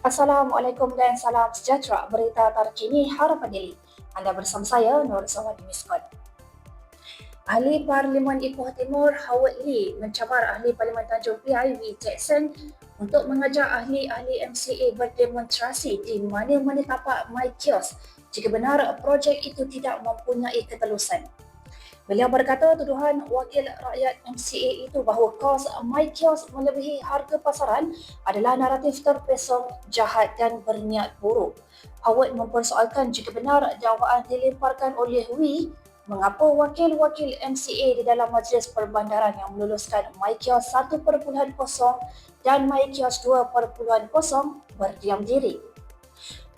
Assalamualaikum dan salam sejahtera. Berita terkini harapan diri. Anda bersama saya, Nur Zawadi Miskot. Ahli Parlimen Ipoh Timur Howard Lee mencabar Ahli Parlimen Tanjung Wee Jackson untuk mengajak ahli-ahli MCA berdemonstrasi di mana-mana tapak My Kiosk jika benar projek itu tidak mempunyai ketelusan. Beliau berkata tuduhan wakil rakyat MCA itu bahawa kos My Kiosk melebihi harga pasaran adalah naratif terpesong, jahat dan berniat buruk. Howard mempersoalkan jika benar dakwaan dilemparkan oleh Wee mengapa wakil-wakil MCA di dalam majlis perbandaran yang meluluskan My Kiosk 1.0 dan My Kiosk 2.0 berdiam diri.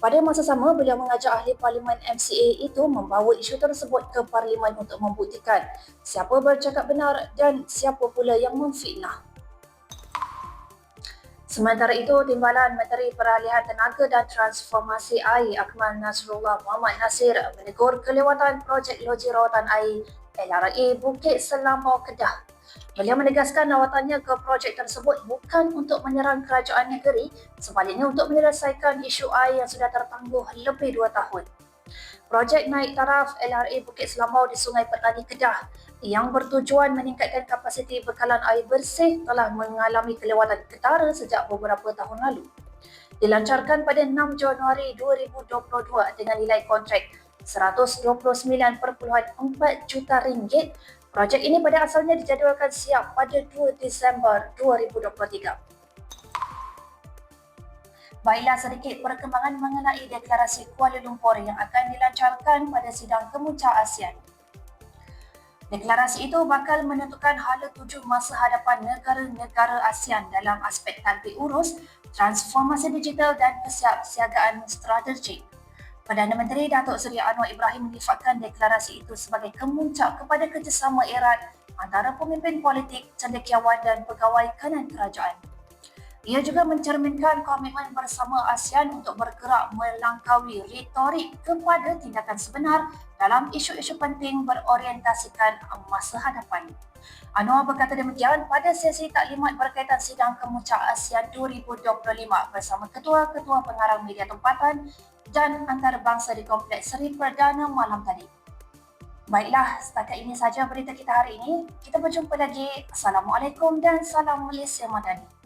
Pada masa sama, beliau mengajak ahli parlimen MCA itu membawa isu tersebut ke parlimen untuk membuktikan siapa bercakap benar dan siapa pula yang memfitnah. Sementara itu, Timbalan Menteri Peralihan Tenaga dan Transformasi Air Akmal Nasrullah Muhammad Nasir menegur kelewatan projek loji rawatan air LRA Bukit Selambau Kedah Beliau menegaskan lawatannya ke projek tersebut bukan untuk menyerang kerajaan negeri, sebaliknya untuk menyelesaikan isu air yang sudah tertangguh lebih dua tahun. Projek naik taraf LRA Bukit Selambau di Sungai Petani Kedah yang bertujuan meningkatkan kapasiti bekalan air bersih telah mengalami kelewatan ketara sejak beberapa tahun lalu. Dilancarkan pada 6 Januari 2022 dengan nilai kontrak 129.4 juta ringgit Projek ini pada asalnya dijadualkan siap pada 2 Disember 2023. Baiklah sedikit perkembangan mengenai deklarasi Kuala Lumpur yang akan dilancarkan pada sidang kemuncak ASEAN. Deklarasi itu bakal menentukan hala tuju masa hadapan negara-negara ASEAN dalam aspek tadbir urus, transformasi digital dan kesiapsiagaan strategik. Perdana Menteri Datuk Seri Anwar Ibrahim menyifatkan deklarasi itu sebagai kemuncak kepada kerjasama erat antara pemimpin politik, cendekiawan dan pegawai kanan kerajaan. Ia juga mencerminkan komitmen bersama ASEAN untuk bergerak melangkaui retorik kepada tindakan sebenar dalam isu-isu penting berorientasikan masa hadapan. Anwar berkata demikian pada sesi taklimat berkaitan sidang kemuncak ASEAN 2025 bersama ketua-ketua pengarang media tempatan dan antarabangsa di Kompleks Seri Perdana malam tadi. Baiklah, setakat ini saja berita kita hari ini. Kita berjumpa lagi. Assalamualaikum dan salam Malaysia Madani.